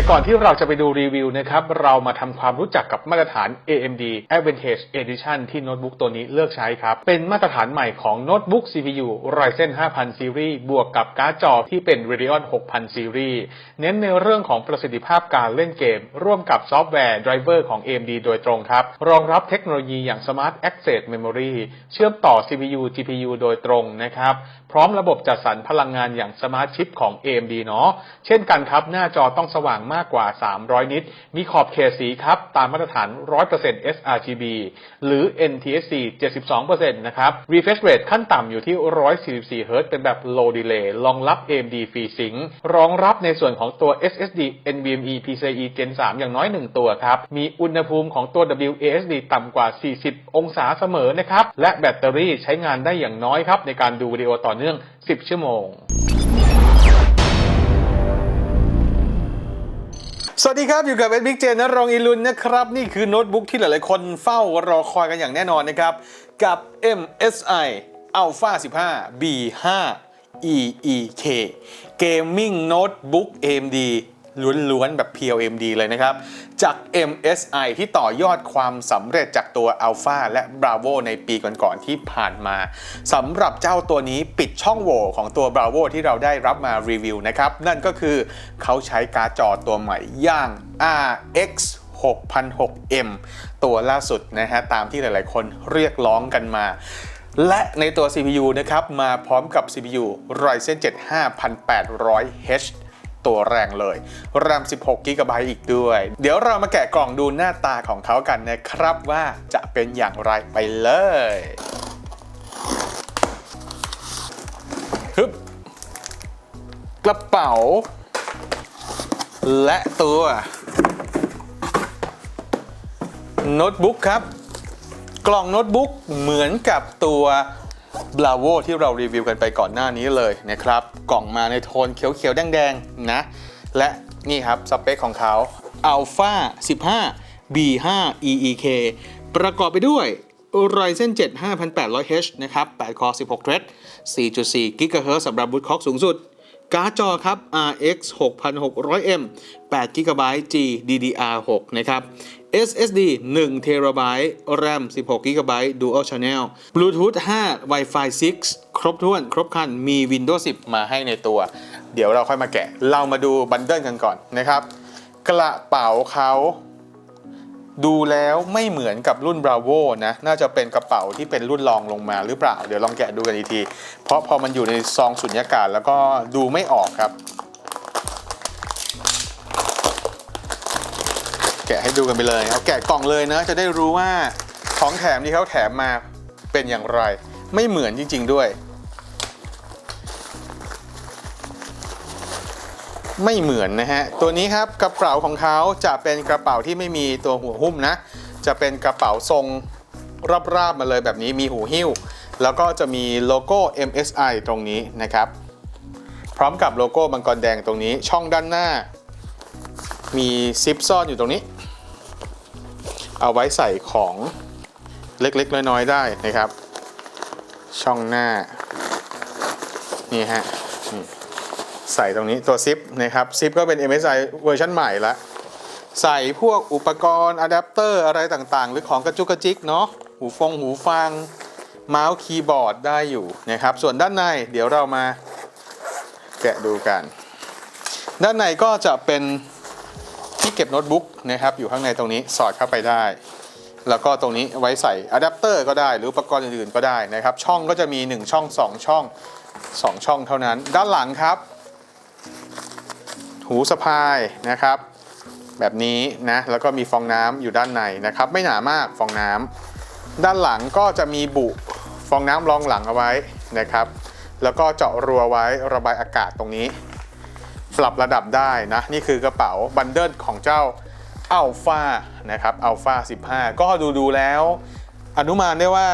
แต่ก่อนที่เราจะไปดูรีวิวนะครับ เรามาทำความรู้จักกับมาตรฐาน AMD Advantage Edition ที่โน้ตบุ๊กตัวนี้เลือกใช้ครับ เป็นมาตรฐานใหม่ของโน้ตบุ๊ก CPU Ryzen 5000 Series บวกกับการ์ดจอที่เป็น Radeon 6000 Series เน้นในเรื่องของประสิทธิภาพการเล่นเกม ร่วมกับซอฟต์แวร์ไดรเวอร์ของ AMD โดยตรงครับ รองรับเทคโนโลยีอย่าง Smart Access Memory เชื่อมต่อ CPU GPU โดยตรงนะครับ พร้อมระบบจัดสรรพลังงานอย่าง Smart Chip ของ AMD เนาะเช่นกันครับ หน้าจอต้องสว่างมากกว่า 300 นิต มีขอบเขตสีครับ ตามมาตรฐาน 100% sRGB หรือ NTSC 72%นะครับ Refresh Rate ขั้นต่ำอยู่ที่ 144 Hz เป็นแบบ Low Delay รองรับ AMD FreeSync รองรับในส่วนของตัว SSD NVMe PCIe Gen 3 อย่างน้อย 1 ตัวครับ มีอุณหภูมิของตัว WASD ต่ำกว่า 40 องศาเสมอนะครับ และแบตเตอรี่ใช้งานได้อย่างน้อยครับ ในการดูวิดีโอต่อเนื่อง 10 ชั่วโมง สวัสดีครับ อยู่กับเอ็ดบิ๊กเจนนรงอิลุนนะครับ นี่คือโน้ตบุ๊กที่หลายๆคนเฝ้ารอคอยกันอย่างแน่นอนนะครับ กับ MSI Alpha 15 B5 EEK Gaming Notebook AMD ล้วนๆ แบบเพียว MD เลยนะครับ จาก MSI ที่ต่อยอดความสำเร็จจากตัว Alpha และ Bravo ในปีก่อนๆที่ผ่านมาสำหรับเจ้าตัวนี้ปิดช่องโหว่ของตัว Bravo ที่เราได้รับมารีวิวนะครับ นั่นก็คือเขาใช้การ์ดจอตัวใหม่ย่าง RX 6006M ตัวล่าสุดนะฮะตามที่หลายๆ คนเรียกร้องกันมาและในตัว CPU นะครับ มาพร้อมกับ CPU Ryzen 7 5800H ตัวแรงเลย RAM 16 g b อีกด้วย เดี๋ยวเรามาแกะกล่องดูหน้าตาของเขากันนะครับว่าจะเป็นอย่างไรไปเลยฮึบกระเป๋า และตัวโน้ตบุ๊กครับ กล่องโน้ตบุ๊กเหมือนกับตัว b l a v o ที่เรารีวิวกันไปก่อนหน้านี้เลยนะครับ กล่องมาในโทนเขียวๆ แดงๆ นะ และนี่ครับ สเปคของเขา Alpha 15 B5 EEK ประกอบไปด้วย Ryzen 7 5800H นะครับ8 core 16 thread 4.4 GHz สำหรับบูทคอกสูงสุด การ์ดจอครับ RX 6600M 8 GB GDDR6 นะครับ SSD 1 TB RAM 16 GB Dual Channel Bluetooth 5 Wi-Fi 6 ครบถ้วนครบคัน มี Windows 10 มาให้ในตัว เดี๋ยวเราค่อยมาแกะ เรามาดูบันเดิลกันก่อนนะครับ กระเป๋าเขา ดูแล้วไม่เหมือนกับรุ่น Bravo นะ น่าจะเป็นกระเป๋าที่เป็นรุ่นรองลงมาหรือเปล่า เดี๋ยวลองแกะดูกันอีกที เพราะพอมันอยู่ในซองสุญญากาศแล้วก็ดูไม่ออกครับ แกะให้ดูกันไปเลยเอาแกะกล่องเลยนะจะได้รู้ว่าของแถมที่เขาแถมมาเป็นอย่างไร ไม่เหมือนจริง ๆ ด้วย ไม่เหมือนนะฮะ ตัวนี้ครับกระเป๋าของเขาจะเป็นกระเป๋าที่ไม่มีตัวหัวหุ้มนะ จะเป็นกระเป๋าทรงราบๆมาเลยแบบนี้มีหูหิ้ว แล้วก็จะมีโลโก้ MSI ตรงนี้นะครับ พร้อมกับโลโก้มังกรแดงตรงนี้ ช่องด้านหน้า มีซิปซ่อนอยู่ตรงนี้ เอาไว้ใส่ของเล็กๆ น้อยๆ ได้นะครับ ช่องหน้า นี่ฮะนี่ ใส่ตรงนี้ตัวซิปนะครับซิปก็เป็น MSI เวอร์ชันใหม่ละใส่พวกอุปกรณ์อะแดปเตอร์อะไรต่างๆ หรือของกระจุกกระจิกเนาะหูฟงหูฟัง เมาส์คีย์บอร์ดได้อยู่นะครับ ส่วนด้านในเดี๋ยวเรามาแกะดูกัน ด้านในก็จะเป็นที่เก็บโน้ตบุ๊กนะครับ อยู่ข้างในตรงนี้สอดเข้าไปได้ แล้วก็ตรงนี้ไว้ใส่อะแดปเตอร์ก็ได้ หรืออุปกรณ์อื่นๆก็ได้นะครับ ช่องก็จะมี 1 ช่อง 2 ช่อง 2 ช่องเท่านั้น ด้านหลังครับ หูสะพายนะครับ แบบนี้นะแล้วก็มีฟองน้ำอยู่ด้านในนะครับ ไม่หนามากฟองน้ำด้านหลังก็จะมีบุฟองน้ำรองหลังเอาไว้นะครับ แล้วก็เจาะรัวไว้ระบายอากาศตรงนี้ ปรับระดับได้นะนี่คือกระเป๋าบันเดิลของเจ้าอัลฟานะครับอัลฟา15 ก็ดูดูแล้ว อนุมานได้ว่า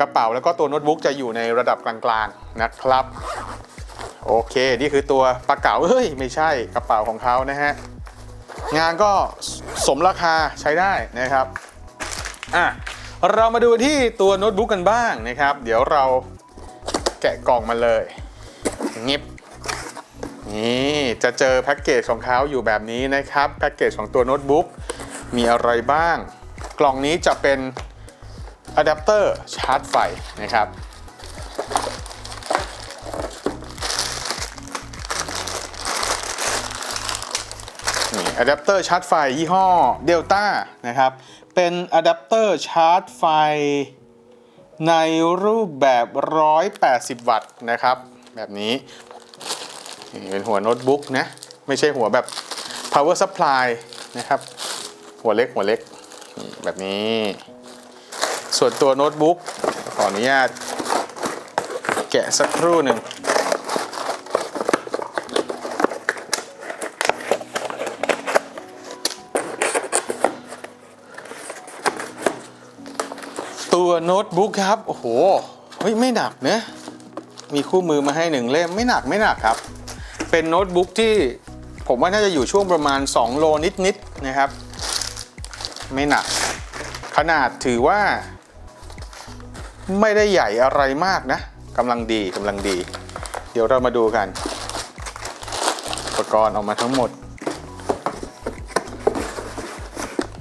กระเป๋าแล้วก็ตัวโน้ตบุ๊กจะอยู่ในระดับกลางๆนะครับ โอเค นี่คือตัวปลาเก๋าเฮ้ย ไม่ใช่กระเป๋าของเขานะฮะ งานก็สมราคาใช้ได้นะครับ อะ เรามาดูที่ตัวโน้ตบุ๊กกันบ้างนะครับ เดี๋ยวเราแกะกล่องมาเลยงิบนี่จะเจอแพ็กเกจของเขาอยู่แบบนี้นะครับ แพ็กเกจของตัวโน้ตบุ๊กมีอะไรบ้าง กล่องนี้จะเป็นอะแดปเตอร์ชาร์จไฟนะครับ อะแดปเตอร์ชาร์จไฟยี่ห้อเดลต้านะครับ เป็นอะแดปเตอร์ชาร์จไฟในรูปแบบ 180 วัตต์นะครับ แบบนี้เป็นหัวโน้ตบุ๊กนะ ไม่ใช่หัวแบบ power supply นะครับ หัวเล็กหัวเล็กแบบนี้ ส่วนตัวโน้ตบุ๊กขออนุญาต แกะสักครู่หนึ่ง น้ตบุ๊กครับ โอ้โหเฮ้ยไม่หนักเนะมีคู่มือมาให้หนึ่งเล่มไม่หนักไม่หนักครับ เป็นโน้ตบุ๊กที่ผมว่าน่าจะอยู่ช่วงประมาณ 2 โลนิดๆนะครับ ไม่หนัก ขนาดถือว่า ไม่ได้ใหญ่อะไรมากนะกำลังดีกำลังดี เดี๋ยวเรามาดูกัน อุปกรณ์ออกมาทั้งหมด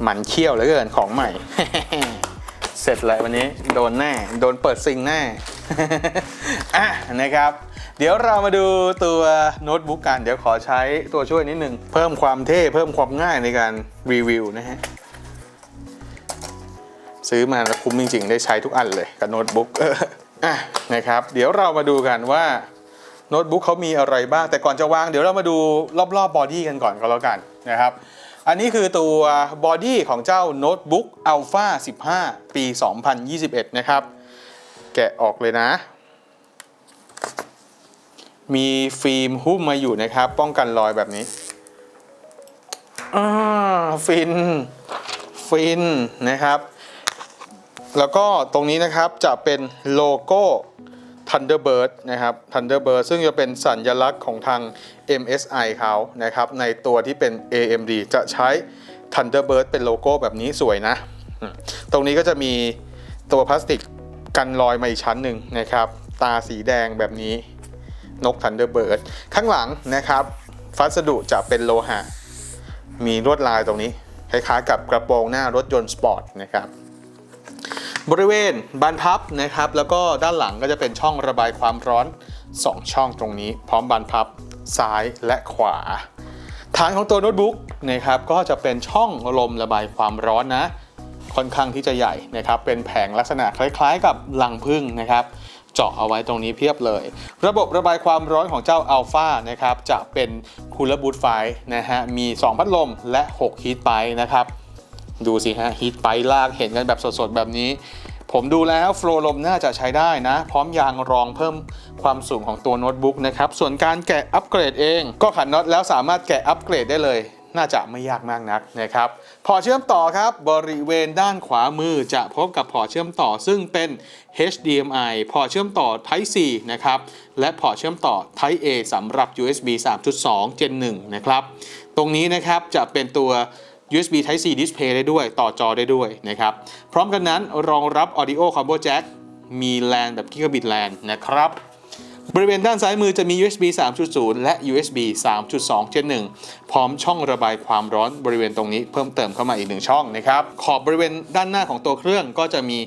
หมันเขี้ยวเหลือเกินของใหม่ เสร็จเลยวันนี้โดนแน่ โดนเปิดซิงแน่อะนะครับ เดี๋ยวเรามาดูตัวโน้ตบุ๊กกัน เดี๋ยวขอใช้ตัวช่วยนิดนึง เพิ่มความเท่ เพิ่มความง่ายในการรีวิวนะฮะ ซื้อมาแล้วคุ้มจริง ๆ ได้ใช้ทุกอันเลยกับโน้ตบุ๊กเอออะนะครับ เดี๋ยวเรามาดูกันว่าโน้ตบุ๊กเขามีอะไรบ้าง แต่ก่อนจะวางเดี๋ยวเรามาดูรอบๆบอดี้กันก่อนก็แล้วกันนะครับ อันนี้คือตัวบอดี้ของเจ้าโน้ตบุ๊ก Alpha 15 ปี 2021 นะครับ แกะออกเลยนะ มีฟิล์มหุ้มมาอยู่นะครับ ป้องกันรอยแบบนี้ฟิน ฟินนะครับ แล้วก็ตรงนี้นะครับจะเป็นโลโก้ Thunderbird นะครับ Thunderbird ซึ่งจะเป็นสัญลักษณ์ของทาง MSI เขานะครับ ในตัวที่เป็น AMD จะใช้ Thunderbird เป็นโลโก้แบบนี้สวยนะ ตรงนี้ก็จะมีตัวพลาสติกกันรอยมาอีกชั้นหนึ่งนะครับ ตาสีแดงแบบนี้ นก Thunderbird ข้างหลังนะครับวัสดุจะเป็นโลหะ มีลวดลายตรงนี้ คล้ายๆกับกระโปรงหน้ารถยนต์สปอร์ตนะครับ บริเวณบานพับนะครับ แล้วก็ด้านหลังก็จะเป็นช่องระบายความร้อน 2 ช่องตรงนี้ พร้อมบานพับซ้ายและขวา ฐานของตัวโน้ตบุ๊กนะครับก็จะเป็นช่องลมระบายความร้อนนะ ค่อนข้างที่จะใหญ่นะครับ เป็นแผงลักษณะคล้ายๆ กับลังพึ่งนะครับเจาะเอาไว้ตรงนี้เพียบเลย ระบบระบายความร้อนของเจ้า Alpha นะครับจะเป็นคูลบูตไฟนะฮะมี 2 พัดลมและ 6 ฮีทไปนะครับ ดูสิฮะฮีทไปลากเห็นกันแบบสดๆ แบบนี้ ผมดูแล้วโฟลว์ลมน่าจะใช้ได้นะ พร้อมยางรองเพิ่มความสูงของตัวโน้ตบุ๊กนะครับ ส่วนการแกะอัปเกรดเองก็ขันน็อตแล้วสามารถแกะอัปเกรดได้เลยน่าจะไม่ยากมากนักนะครับ พอเชื่อมต่อครับบริเวณด้านขวามือจะพบกับพอเชื่อมต่อซึ่งเป็น HDMI พอเชื่อมต่อ Type C นะครับ และพอเชื่อมต่อ Type A สำหรับ USB 3.2 Gen 1 นะครับ ตรงนี้นะครับจะเป็นตัว USB Type C Display ได้ด้วย ต่อจอได้ด้วยนะครับ พร้อมกันนั้นรองรับ Audio Combo Jack มี LAN แบบ Gigabit LAN นะครับ บริเวณด้านซ้ายมือจะมี USB 3.0 และ USB 3.2 Gen 1พร้อมช่องระบายความร้อนบริเวณตรงนี้เพิ่มเติมเข้ามาอีกหนึ่งช่องนะครับ ขอบบริเวณด้านหน้าของตัวเครื่องก็จะมี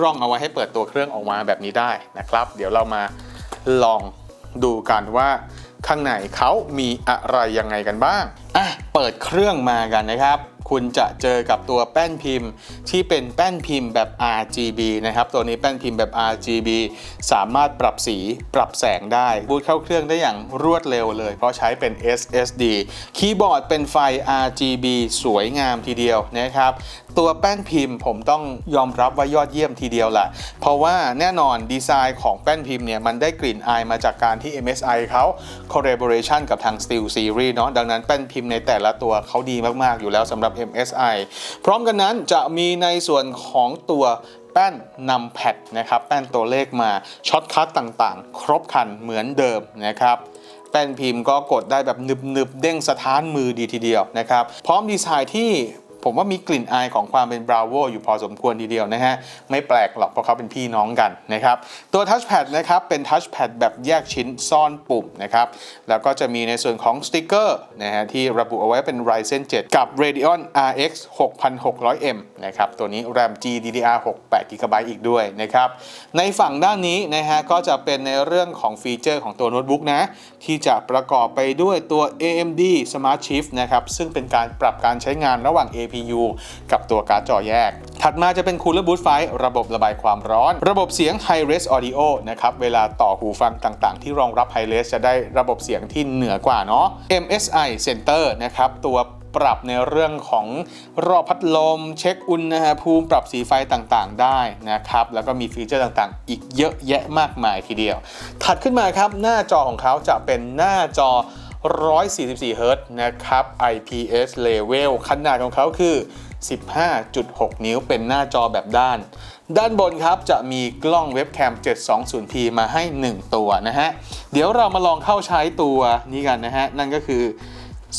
ร่องเอาไว้ให้เปิดตัวเครื่องออกมาแบบนี้ได้นะครับ เดี๋ยวเรามาลองดูกันว่าข้างในเขามีอะไรยังไงกันบ้าง อะ เปิดเครื่องมากันนะครับ คุณจะเจอกับตัวแป้นพิมพ์ ที่เป็นแป้นพิมพ์แบบ RGB นะครับ ตัวนี้แป้นพิมพ์แบบ RGB สามารถปรับสีปรับแสงได้บูตเข้าเครื่องได้อย่างรวดเร็วเลย เพราะใช้เป็น SSD คีย์บอร์ดเป็นไฟ RGB สวยงามทีเดียวนะครับ ตัวแป้นพิมพ์ผมต้องยอมรับว่ายอดเยี่ยมทีเดียวแหละเพราะว่าแน่นอนดีไซน์ของแป้นพิมพ์เนี่ยมันได้กลิ่นอายมาจากการที่ MSI เขา collaboration กับทาง Steel Series เนาะดังนั้นแป้นพิมพ์ในแต่ละตัวเขาดีมาก ๆ อยู่แล้วสำหรับ MSI พร้อมกันนั้นจะมีในส่วนของตัวแป้นนำแพดนะครับแป้นตัวเลขมาช็อตคัทต่างๆ ครบครันเหมือนเดิมนะครับแป้นพิมพ์ก็กดได้แบบหนึบๆเด้งสะท้านมือดีทีเดียวนะครับ พร้อมดีไซน์ที่ ผมว่ามีกลิ่นอายของความเป็น Bravo อยู่พอสมควรทีเดียวนะฮะ ไม่แปลกหรอกเพราะเขาเป็นพี่น้องกันนะครับ ตัว Touchpad นะครับ เป็น Touchpad แบบแยกชิ้นซ่อนปุ่มนะครับ แล้วก็จะมีในส่วนของสติกเกอร์นะฮะที่ระบุเอาไว้เป็น Ryzen 7 กับ Radeon RX 6600M นะครับ ตัวนี้ RAM GDDR 68 GB อีกด้วยนะครับ ในฝั่งด้านนี้นะฮะก็จะเป็นในเรื่องของฟีเจอร์ของตัวโน้ตบุ๊กนะ ที่จะประกอบไปด้วยตัว AMD Smart Shift นะครับ ซึ่งเป็นการปรับการใช้งานระหว่าง A APU กับตัวการ์ดจอแยก ถัดมาจะเป็น Cooler Boot ไฟระบบระบายความร้อน ระบบเสียง High Res Audio นะครับเวลาต่อหูฟังต่างๆ ที่รองรับ High Res จะได้ระบบเสียงที่เหนือกว่าเนาะ MSI Center นะครับตัวปรับในเรื่องของรอบพัดลม เช็คอุณหภูมิปรับสีไฟต่างๆ ได้นะครับ แล้วก็มีฟีเจอร์ต่างๆ อีกเยอะแยะมากมายทีเดียว ถัดขึ้นมาครับหน้าจอของเขาจะเป็นหน้าจอ 144เฮิรตซ์นะครับ IPS Level ขนาดของเขาคือ 15.6 นิ้วเป็นหน้าจอแบบด้าน ด้านบนครับจะมีกล้องเว็บแคม 720p มาให้ 1 ตัวนะฮะ เดี๋ยวเรามาลองเข้าใช้ตัวนี้กันนะฮะ นั่นก็คือ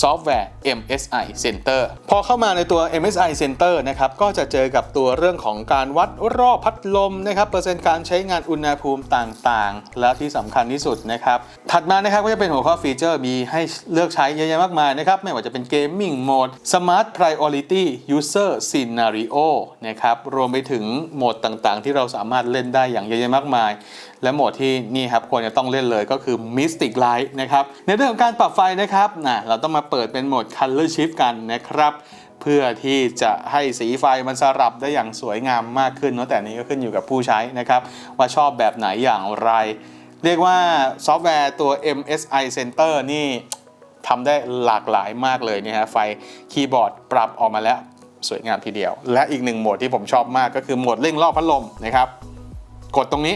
ซอฟต์แวร์ MSI Center พอเข้ามาในตัว MSI Center นะครับ ก็จะเจอกับตัวเรื่องของการวัดรอบพัดลมนะครับ เปอร์เซ็นต์การใช้งานอุณหภูมิต่างๆ และที่สำคัญที่สุดนะครับ ถัดมานะครับก็จะเป็นหัวข้อฟีเจอร์มีให้เลือกใช้เยอะแยะมากมายนะครับ ไม่ว่าจะเป็น Gaming Mode Smart Priority User Scenario นะครับ รวมไปถึงโหมดต่างๆ ที่เราสามารถเล่นได้อย่างเยอะแยะมากมาย และโหมดที่นี่ครับควรจะต้องเล่นเลยก็คือ Mystic Light นะครับในเรื่องของการปรับไฟนะครับนะเราต้องมาเปิดเป็นโหมด Color Shift กันนะครับเพื่อที่จะให้สีไฟมันสลับได้อย่างสวยงามมากขึ้นเนอะแต่นนี้ก็ขึ้นอยู่กับผู้ใช้นะครับ ว่าชอบแบบไหนอย่างไร เรียกว่าซอฟต์แวร์ตัว MSI Center นี่ทำได้หลากหลายมากเลยเนี่ยฮะไฟคีย์บอร์ดปรับออกมาแล้วสวยงามทีเดียว และอีกหนึ่งโหมดที่ผมชอบมากก็คือโหมดเร่งรอบพัดลมนะครับ กดตรงนี้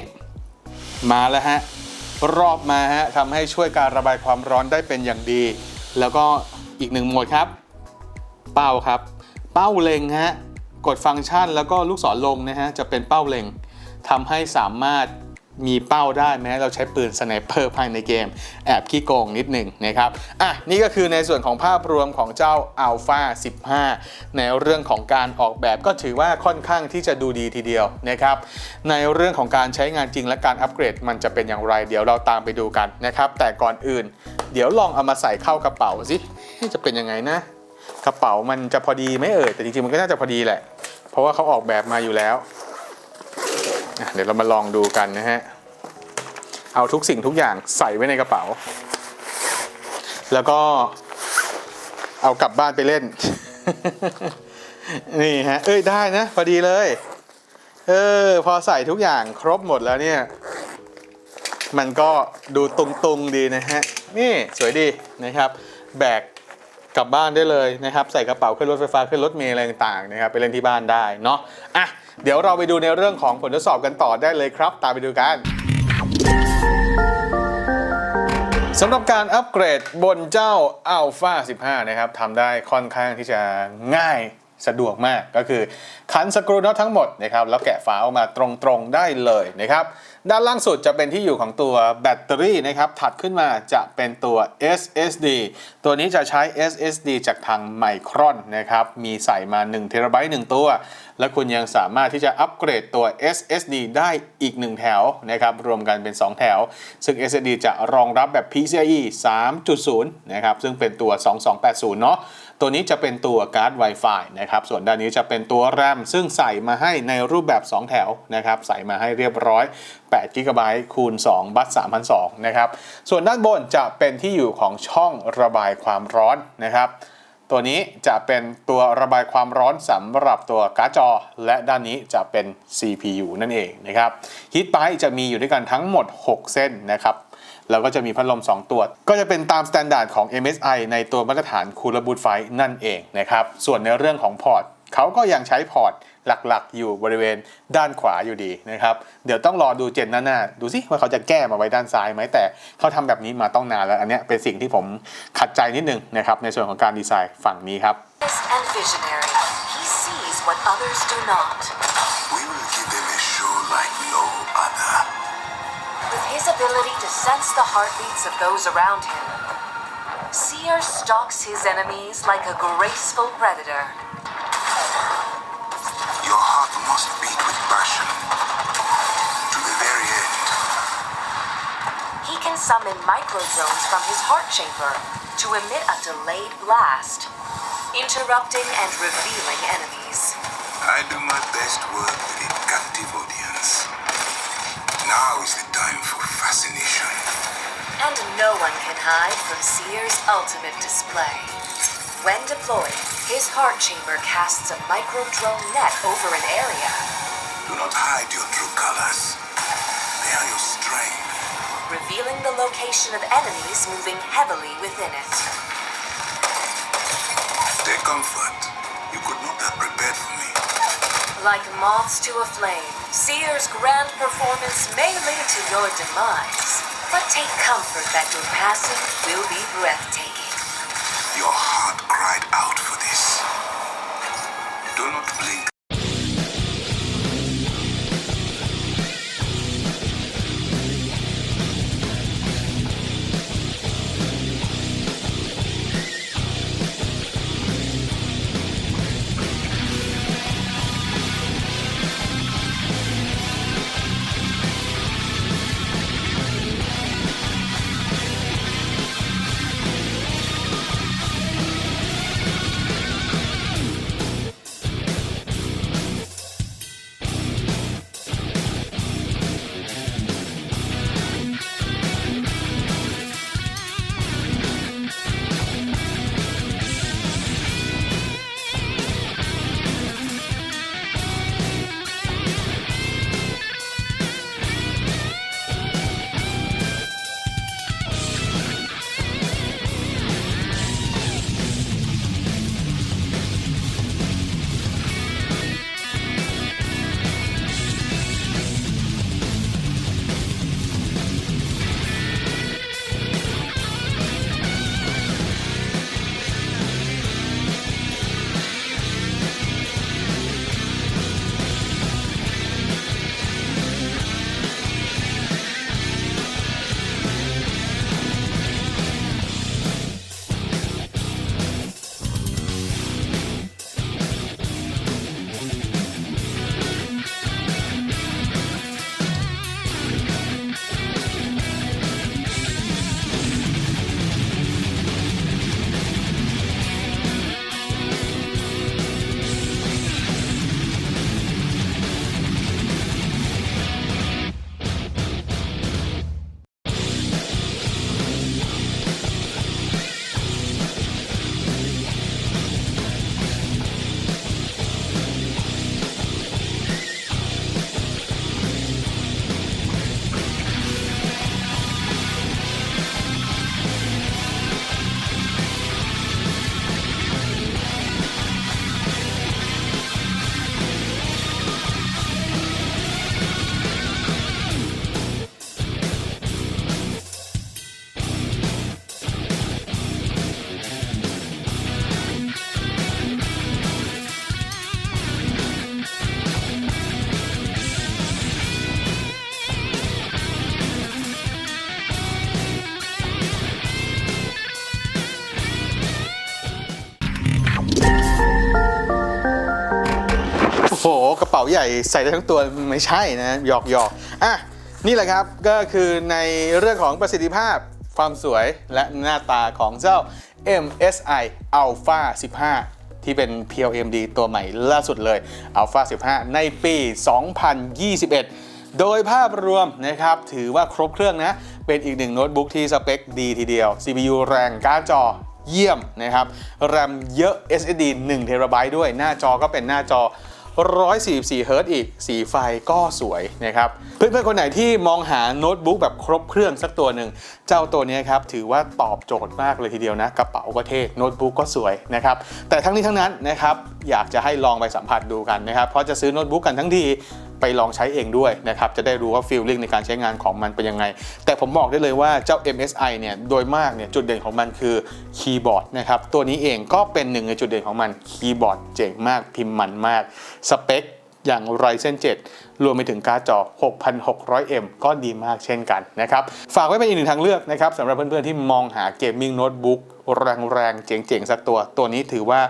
มาแล้วฮะรอบมาฮะทำให้ช่วยการระบายความร้อนได้เป็นอย่างดี แล้วก็อีกหนึ่งโหมดครับ เป้าครับ เป้าเล็งฮะกดฟังก์ชันแล้วก็ลูกศรลงนะฮะจะเป็นเป้าเล็งทำให้สามารถ มีเป้าได้แม้เราใช้ปืนสไนเปอร์ภายในเกม แอบขี้โกงนิดหนึ่งนะครับ อะ นี่ก็คือในส่วนของภาพรวมของเจ้า Alpha 15 ในเรื่องของการออกแบบก็ถือว่าค่อนข้างที่จะดูดีทีเดียวนะครับ ในเรื่องของการใช้งานจริงและการอัปเกรดมันจะเป็นอย่างไร เดี๋ยวเราตามไปดูกันนะครับ แต่ก่อนอื่น เดี๋ยวลองเอามาใส่เข้ากระเป๋าสิจะเป็นยังไงนะ กระเป๋ามันจะพอดีไหมเอ่ยแต่จริงๆมันก็น่าจะพอดีแหละ เพราะว่าเขาออกแบบมาอยู่แล้ว เดี๋ยวเรามาลองดูกันนะฮะ เอาทุกสิ่งทุกอย่างใส่ไว้ในกระเป๋า แล้วก็เอากลับบ้านไปเล่น นี่ฮะ เอ้ยได้นะ พอดีเลย เออ พอใส่ทุกอย่างครบหมดแล้วเนี่ย มันก็ดูตุงๆดีนะฮะ นี่สวยดีนะครับ แบก กลับบ้านได้เลยนะครับ ใส่กระเป๋าขึ้นรถไฟฟ้าขึ้นรถเมล์อะไรต่างๆนะครับไปเล่นที่บ้านได้เนาะอะเดี๋ยวเราไปดูในเรื่องของผลทดสอบกันต่อได้เลยครับ ตามไปดูกันสำหรับการอัปเกรดบนเจ้า Alpha 15 นะครับทำได้ค่อนข้างที่จะง่ายสะดวกมากก็คือขันสกรูน็อตทั้งหมดนะครับแล้วแกะฝาออกมาตรงๆได้เลยนะครับ ด้านล่างสุดจะเป็นที่อยู่ของตัวแบตเตอรี่นะครับถัดขึ้นมาจะเป็นตัว SSD ตัวนี้จะใช้ SSD จากทางไมครอนนะครับมีใส่มา1 t b 1ตัว และคุณยังสามารถที่จะอัปเกรดตัว SSD ได้อีก 1 แถวนะครับรวมกันเป็น 2 แถว ซึ่ง SSD จะรองรับแบบ PCIe 3.0 นะครับซึ่งเป็นตัว 2280 เนาะ ตัวนี้จะเป็นตัวการ์ด Wi-Fi นะครับ ส่วนด้านนี้จะเป็นตัว RAM ซึ่งใส่มาให้ในรูปแบบ 2 แถวนะครับ ใส่มาให้เรียบร้อย8 g b คูณ 2 บัต3,200นะครับ ส่วนด้านบนจะเป็นที่อยู่ของช่องระบายความร้อนนะครับตัวนี้จะเป็นตัวระบายความร้อนสำหรับตัวการ์ดจอ และด้านนี้จะเป็น CPU นั่นเองนะครับฮีทไ i จะมีอยู่ด้วยกันทั้งหมด 6 เส้นนะครับ แล้วก็จะมีพัดลม 2 ตัว ก็จะเป็นตามมาตรฐานของ MSI ในตัวมาตรฐาน Cooler Boot ไฟนั่นเองนะครับ ส่วนในเรื่องของพอร์ตเขาก็ยังใช้พอร์ตหลักๆ อยู่บริเวณด้านขวาอยู่ดีนะครับ เดี๋ยวต้องรอดูเจนหน้าๆดูสิว่าเขาจะแก้มาไว้ด้านซ้ายไหมแต่เขาทำแบบนี้มาต้องนานแล้วอันนี้เป็นสิ่งที่ผมขัดใจนิดนึงนะครับในส่วนของการดีไซน์ฝั่งนี้ครับ ability to sense the heartbeats of those around him. Seer stalks his enemies like a graceful predator. Your heart must beat with passion. To the very end. He can summon microzones from his heart chamber to emit a delayed blast, interrupting and revealing enemies. I do my best work with a captive audience. Now is the time for and no one can hide from Seer's ultimate display. When deployed, his heart chamber casts a micro-drone net over an area, Do not hide your true colors. They are your strength. revealing the location of enemies moving heavily within it. Take comfort. You could not have prepared for me. Like moths to a flame, Seer's grand performance may lead to your demise. But take comfort that your passing will be breathtaking. Your heart cried out ป๋าใหญ่ใส่ได้ทั้งตัวไม่ใช่นะหยอกหยอกอะนี่แหละครับก็คือในเรื่องของประสิทธิภาพความสวยและหน้าตาของเจ้า MSI Alpha 15 ที่เป็น PLMD ตัวใหม่ล่าสุดเลย Alpha 15 ในปี 2021 โดยภาพรวมนะครับ ถือว่าครบเครื่องนะ เป็นอีกหนึ่งโน้ตบุ๊กที่สเปคดีทีเดียว CPU แรงการ์ดจอเยี่ยมนะครับ แรมเยอะ SSD 1 t b ด้วย หน้าจอก็เป็นหน้าจอ 144เฮิร์ตอีก สีไฟก็สวยนะครับ เพื่อนๆ คนไหนที่มองหาโน้ตบุ๊กแบบครบเครื่องสักตัวหนึ่ง เจ้าตัวนี้ครับ ถือว่าตอบโจทย์มากเลยทีเดียวนะ กระเป๋าก็เท่โน้ตบุ๊กก็สวยนะครับ แต่ทั้งนี้ทั้งนั้นนะครับ อยากจะให้ลองไปสัมผัสดูกันนะครับ เพราะจะซื้อโน้ตบุ๊กกันทั้งที ไปลองใช้เองด้วยนะครับจะได้รู้ว่าฟีลลิ่งในการใช้งานของมันเป็นยังไง แต่ผมบอกได้เลยว่าเจ้า MSI เนี่ยโดยมากเนี่ยจุดเด่นของมันคือคีย์บอร์ดนะครับตัวนี้เองก็เป็นหนึ่งในจุดเด่นของมันคีย์บอร์ดเจ๋งมากพิมพ์มันมากสเปคอย่าง Ryzen 7 รวมไปถึงการ์ดจอ 6,600M ก็ดีมากเช่นกันนะครับ ฝากไว้เป็นอีกหนึ่งทางเลือกนะครับสำหรับเพื่อนๆที่มองหาเกมมิ่งโน้ตบุ๊ก แรงๆเจ๋งๆสักตัว ตัวนี้ถือว่า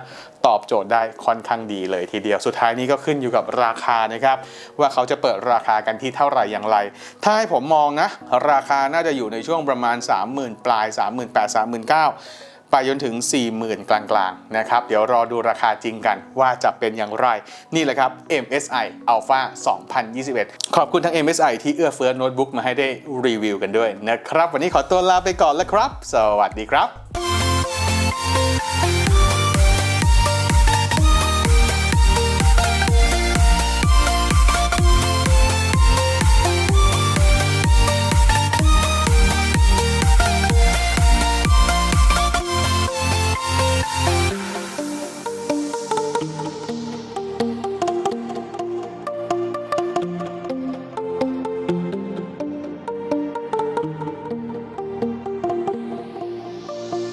ตอบโจทย์ได้ค่อนข้างดีเลยทีเดียวสุดท้ายนี้ก็ขึ้นอยู่กับราคานะครับว่าเขาจะเปิดราคากันที่เท่าไหร่อย่างไร ถ้าให้ผมมองนะ ราคาน่าจะอยู่ในช่วงประมาณ 30,000 ปลาย 38,000 39,000ไปจนถึง 40,000 กลางๆ นะครับ เดี๋ยวรอดูราคาจริงกันว่าจะเป็นอย่างไร นี่แหละครับ MSI Alpha 2021 ขอบคุณทั้ง MSI ที่เอื้อเฟื้อโน้ตบุ๊กมาให้ได้รีวิวกันด้วยนะครับ วันนี้ขอตัวลาไปก่อนแล้วครับ สวัสดีครับ Bye.